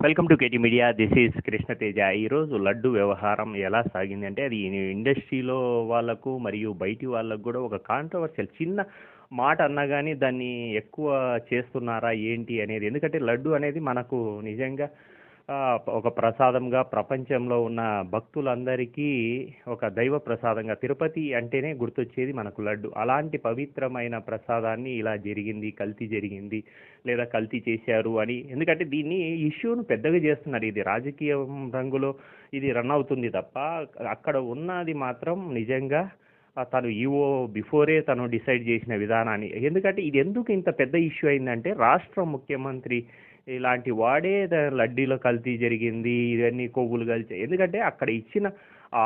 Welcome to KT media this is Krishnateja ఈరోజు లడ్డు వ్యవహారం ఎలా సాగింది అంటే అది ఇండస్ట్రీలో వాళ్ళకు మరియు బయటి వాళ్ళకు కూడా ఒక కాంట్రవర్షియల్ చిన్న మాట అన్నా కానీ దాన్ని ఎక్కువ చేస్తున్నారా ఏంటి అనేది. ఎందుకంటే లడ్డు అనేది మనకు నిజంగా ఒక ప్రసాదంగా ప్రపంచంలో ఉన్న భక్తులందరికీ ఒక దైవ ప్రసాదంగా తిరుపతి అంటేనే గుర్తొచ్చేది మనకు లడ్డు. అలాంటి పవిత్రమైన ప్రసాదాన్ని ఇలా జరిగింది కల్తీ జరిగింది లేదా కల్తీ చేశారు అని. ఎందుకంటే దీన్ని ఇష్యూను పెద్దగా చేస్తున్నారు. ఇది రాజకీయ రంగులో ఇది రన్ అవుతుంది తప్ప అక్కడ ఉన్నది మాత్రం నిజంగా తను ఈవో బిఫోరే తను డిసైడ్ చేసిన విధానాన్ని. ఎందుకంటే ఇది ఎందుకు ఇంత పెద్ద ఇష్యూ అయిందంటే రాష్ట్ర ముఖ్యమంత్రి ఇలాంటి వాడే లడ్డీలో కల్తీ జరిగింది ఇవన్నీ కొవ్వులు కలిసి ఎందుకంటే అక్కడ ఇచ్చిన ఆ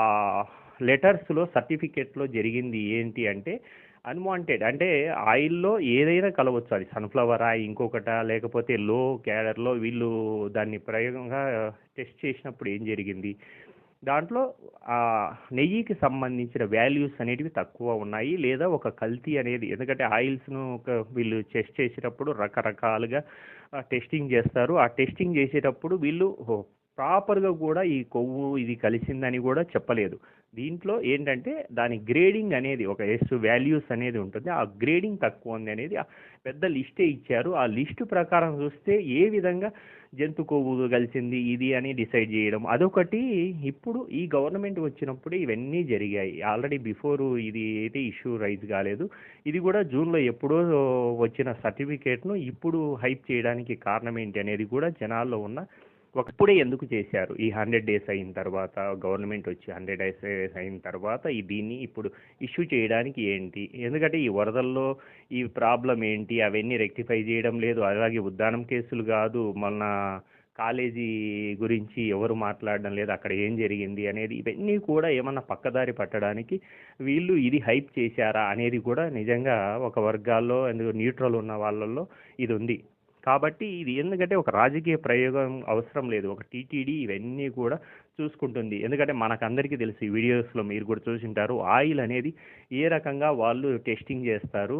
లెటర్స్లో సర్టిఫికెట్లో జరిగింది ఏంటి అంటే అన్వాంటెడ్. అంటే ఆయిల్లో ఏదైనా కలవచ్చు. అది సన్ఫ్లవర్ ఆయిల్ ఇంకొకట లేకపోతే లో క్యాడర్లో వీళ్ళు దాన్ని ప్రయోగంగా టెస్ట్ చేసినప్పుడు ఏం జరిగింది? దాంట్లో ఆ నెయ్యికి సంబంధించిన వాల్యూస్ అనేటివి తక్కువ ఉన్నాయి. లేదా ఒక కల్తీ అనేది ఎందుకంటే ఆయిల్స్ను ఒక వీళ్ళు టెస్ట్ చేసేటప్పుడు రకరకాలుగా టెస్టింగ్ చేస్తారు. ఆ టెస్టింగ్ చేసేటప్పుడు వీళ్ళు ప్రాపర్గా కూడా ఈ కొవ్వు ఇది కలిసిందని కూడా చెప్పలేదు. దీంట్లో ఏంటంటే దాని గ్రేడింగ్ అనేది ఒక ఎస్ వాల్యూస్ అనేది ఉంటుంది. ఆ గ్రేడింగ్ తక్కువ ఉంది అనేది ఆ పెద్ద లిస్టే ఇచ్చారు. ఆ లిస్ట్ ప్రకారం చూస్తే ఏ విధంగా జంతు కొవ్వు కలిసింది ఇది అని డిసైడ్ చేయడం. అదొకటి. ఇప్పుడు ఈ గవర్నమెంట్ వచ్చినప్పుడు ఇవన్నీ జరిగాయి. ఆల్రెడీ బిఫోర్ ఇది అయితే ఇష్యూ రైజ్ కాలేదు. ఇది కూడా జూన్లో ఎప్పుడో వచ్చిన సర్టిఫికేట్ను ఇప్పుడు హైప్ చేయడానికి కారణం ఏంటి అనేది కూడా జనాల్లో ఉన్న ఒకప్పుడే ఎందుకు చేశారు? ఈ హండ్రెడ్ డేస్ అయిన తర్వాత గవర్నమెంట్ వచ్చి హండ్రెడ్ డేస్ అయిన తర్వాత ఈ దీన్ని ఇప్పుడు ఇష్యూ చేయడానికి ఏంటి? ఎందుకంటే ఈ వరదల్లో ఈ ప్రాబ్లం ఏంటి? అవన్నీ రెక్టిఫై చేయడం లేదు. అలాగే ఉద్దానం కేసులు కాదు. మన కాలేజీ గురించి ఎవరు మాట్లాడడం లేదు. అక్కడ ఏం జరిగింది అనేది ఇవన్నీ కూడా ఏమన్నా పక్కదారి పట్టడానికి వీళ్ళు ఇది హైప్ చేశారా అనేది కూడా నిజంగా ఒక వర్గాల్లో ఎందుకు న్యూట్రల్ ఉన్న వాళ్ళల్లో ఇది ఉంది. కాబట్టి ఇది ఎందుకంటే ఒక రాజకీయ ప్రయోగం అవసరం లేదు. ఒక టీటీడీ ఇవన్నీ కూడా చూసుకుంటుంది. ఎందుకంటే మనకందరికీ తెలుసు ఈ వీడియోస్లో మీరు కూడా చూసింటారు. ఆయిల్ అనేది ఏ రకంగా వాళ్ళు టెస్టింగ్ చేస్తారు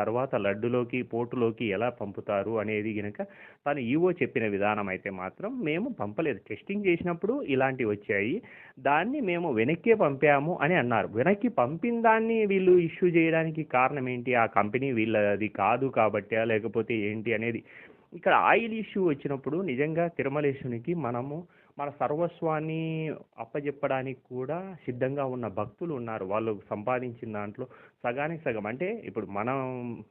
తర్వాత లడ్డులోకి పోటులోకి ఎలా పంపుతారు అనేది కనుక తను ఈవో చెప్పిన విధానం అయితే మాత్రం మేము పంపలేదు. టెస్టింగ్ చేసినప్పుడు ఇలాంటివి వచ్చాయి. దాన్ని మేము వెనక్కే పంపాము అని అన్నారు. వెనక్కి పంపిన దాన్ని వీళ్ళు ఇష్యూ చేయడానికి కారణం ఏంటి? ఆ కంపెనీ వీళ్ళది కాదు కాబట్టా లేకపోతే ఏంటి అనేది ఇక్కడ ఆయిల్ ఇష్యూ వచ్చినప్పుడు నిజంగా తిరుమలేశునికి మనము మన సర్వస్వాన్ని అప్పజెప్పడానికి కూడా సిద్ధంగా ఉన్న భక్తులు ఉన్నారు. వాళ్ళు సంపాదించిన దాంట్లో సగానికి సగం. అంటే ఇప్పుడు మనం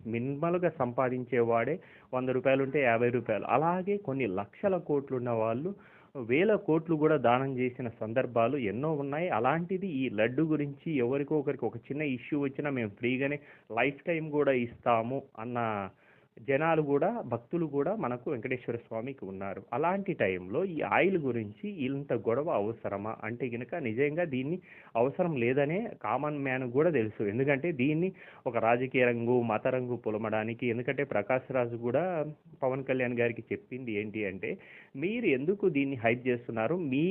మినిమల్గా సంపాదించేవాడే వంద రూపాయలు ఉంటే యాభై రూపాయలు. అలాగే కొన్ని లక్షల కోట్లు ఉన్న వాళ్ళు వేల కోట్లు కూడా దానం చేసిన సందర్భాలు ఎన్నో ఉన్నాయి. అలాంటిది ఈ లడ్డు గురించి ఎవరికో ఒకరికి ఒక చిన్న ఇష్యూ వచ్చినా మేము ఫ్రీగానే లైఫ్ టైం కూడా ఇస్తాము అన్న జనాలు కూడా భక్తులు కూడా మనకు వెంకటేశ్వర స్వామికి ఉన్నారు. అలాంటి టైంలో ఈ ఆయిల్ గురించి ఇంత గొడవ అవసరమా? అంటే కనుక నిజంగా దీన్ని అవసరం లేదనే కామన్ మ్యాన్ కూడా తెలుసు. ఎందుకంటే దీన్ని ఒక రాజకీయ రంగు మత రంగు పొలమడానికి ఎందుకంటే ప్రకాష్ రాజు కూడా పవన్ కళ్యాణ్ గారికి చెప్పింది ఏంటి అంటే మీరు ఎందుకు దీన్ని హైప్ చేస్తున్నారు? మీ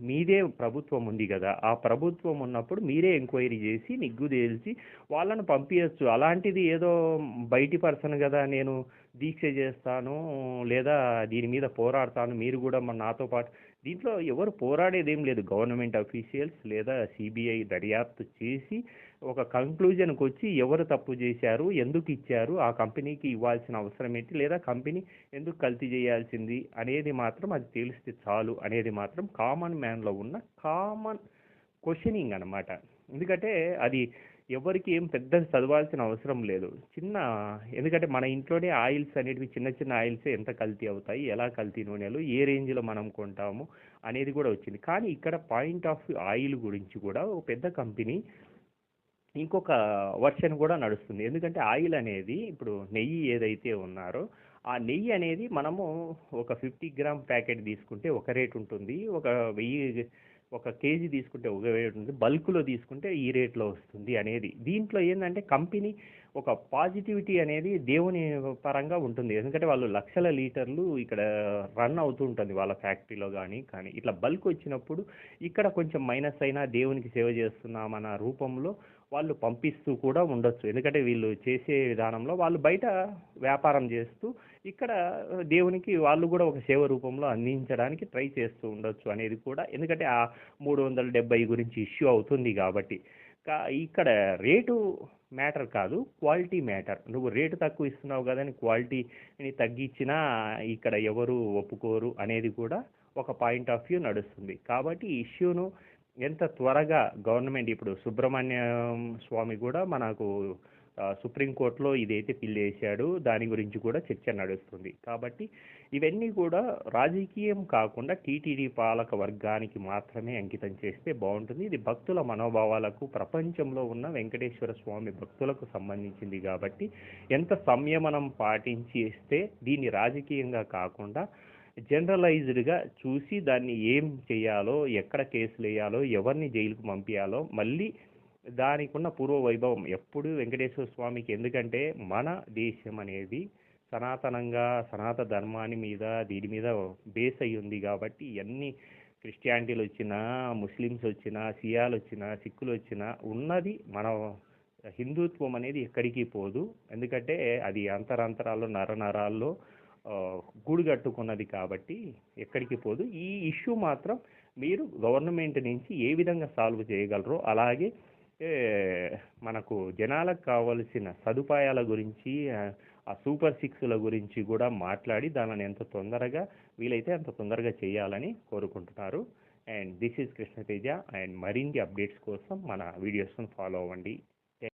మీదే ప్రభుత్వం ఉంది కదా. ఆ ప్రభుత్వం ఉన్నప్పుడు మీరే ఎంక్వైరీ చేసి నిగ్గు తేల్చి వాళ్ళను పంపించచ్చు అలాంటిది ఏదో బయటి పర్సన్ కదా నేను దీక్ష చేస్తాను లేదా దీని మీద పోరాడతాను మీరు కూడా మన నాతో పాటు. దీంట్లో ఎవరు పోరాడేది ఏం లేదు. గవర్నమెంట్ అఫీషియల్స్ లేదా సిబిఐ దర్యాప్తు చేసి ఒక కంక్లూజన్కి వచ్చి ఎవరు తప్పు చేశారు ఎందుకు ఇచ్చారు ఆ కంపెనీకి ఇవ్వాల్సిన అవసరం ఏంటి లేదా కంపెనీ ఎందుకు కల్తీ చేయాల్సింది అనేది మాత్రం అది తెలిస్తే చాలు అనేది మాత్రం కామన్ మ్యాన్లో ఉన్న కామన్ క్వశ్చనింగ్ అనమాట ఎందుకంటే అది ఎవరికి ఏం పెద్ద చదవాల్సిన అవసరం లేదు. చిన్న ఎందుకంటే మన ఇంట్లోనే ఆయిల్స్ అనేటివి చిన్న చిన్న ఆయిల్స్ ఎంత కల్తీ అవుతాయి ఎలా కల్తీ నూనెలు ఏ రేంజ్లో మనం కొంటాము అనేది కూడా వచ్చింది. కానీ ఇక్కడ పాయింట్ ఆఫ్ ఆయిల్ గురించి కూడా ఒక పెద్ద కంపెనీ ఇంకొక వర్షన్ కూడా నడుస్తుంది. ఎందుకంటే ఆయిల్ అనేది ఇప్పుడు నెయ్యి ఏదైతే ఉన్నారో ఆ నెయ్యి అనేది మనము ఒక ఫిఫ్టీ గ్రామ్ ప్యాకెట్ తీసుకుంటే ఒక రేట్ ఉంటుంది. ఒక వెయ్యి ఒక కేజీ తీసుకుంటే ఒక రేట్ ఉంటుంది. బల్క్లో తీసుకుంటే ఈ రేట్లో వస్తుంది అనేది. దీంట్లో ఏంటంటే కంపెనీ ఒక పాజిటివిటీ అనేది దేవుని పరంగా ఉంటుంది. ఎందుకంటే వాళ్ళు లక్షల లీటర్లు ఇక్కడ రన్ అవుతూ ఉంటుంది వాళ్ళ ఫ్యాక్టరీలో కానీ కానీ ఇట్లా బల్క్ వచ్చినప్పుడు ఇక్కడ కొంచెం మైనస్ అయినా దేవునికి సేవ చేస్తున్నామన్న రూపంలో వాళ్ళు పంపిస్తూ కూడా ఉండొచ్చు. ఎందుకంటే వీళ్ళు చేసే విధానంలో వాళ్ళు బయట వ్యాపారం చేస్తూ ఇక్కడ దేవునికి వాళ్ళు కూడా ఒక సేవ రూపంలో అందించడానికి ట్రై చేస్తూ ఉండొచ్చు అనేది కూడా. ఎందుకంటే ఆ మూడు వందల డెబ్బై గురించి ఇష్యూ అవుతుంది కాబట్టి. కా ఇక్కడ రేటు మ్యాటర్ కాదు క్వాలిటీ మ్యాటర్. నువ్వు రేటు తక్కువ ఇస్తున్నావు కదా అని క్వాలిటీని తగ్గించినా ఇక్కడ ఎవరు ఒప్పుకోరు అనేది కూడా ఒక పాయింట్ ఆఫ్ వ్యూ నడుస్తుంది. కాబట్టి ఈ ఇష్యూను ఎంత త్వరగా గవర్నమెంట్ ఇప్పుడు సుబ్రహ్మణ్యం స్వామి కూడా మనకు సుప్రీంకోర్టులో ఇదైతే పిల్లి వేశాడు దాని గురించి కూడా చర్చ నడుస్తుంది. కాబట్టి ఇవన్నీ కూడా రాజకీయం కాకుండా టీటీడీ పాలక వర్గానికి మాత్రమే అంకితం చేస్తే బాగుంటుంది. ఇది భక్తుల మనోభావాలకు ప్రపంచంలో ఉన్న వెంకటేశ్వర స్వామి భక్తులకు సంబంధించింది కాబట్టి ఎంత సంయమనం పాటించి ఇస్తే దీన్ని రాజకీయంగా కాకుండా జనరలైజ్డ్గా చూసి దాన్ని ఏం చేయాలో ఎక్కడ కేసులు వేయాలో ఎవరిని జైలుకు పంపించాలో మళ్ళీ దానికి ఉన్న పూర్వ వైభవం ఎప్పుడు వెంకటేశ్వర స్వామికి. ఎందుకంటే మన దేశం అనేది సనాతనంగా సనాతన ధర్మాన్ని మీద దీని మీద బేస్ అయి ఉంది కాబట్టి ఎన్ని క్రిస్టియానిటీలు వచ్చినా ముస్లిమ్స్ వచ్చినా సియాలు వచ్చినా సిక్కులు వచ్చినా ఉన్నది మన హిందుత్వం అనేది ఎక్కడికి పోదు. ఎందుకంటే అది అంతరాంతరాల్లో నరనరాల్లో గూడు కట్టుకున్నది కాబట్టి ఎక్కడికి పోదు. ఈ ఇష్యూ మాత్రం మీరు గవర్నమెంట్ నుంచి ఏ విధంగా సాల్వ్ చేయగలరో అలాగే మనకు జనాలకు కావలసిన సదుపాయాల గురించి ఆ, ఆ సూపర్ సిక్స్ల గురించి కూడా మాట్లాడి దానిని ఎంత తొందరగా వీలైతే అంత తొందరగా చేయాలని కోరుకుంటున్నారు. And this is Krishnateja and మరిన్ని అప్డేట్స్ కోసం మన వీడియోస్ను ఫాలో అవ్వండి.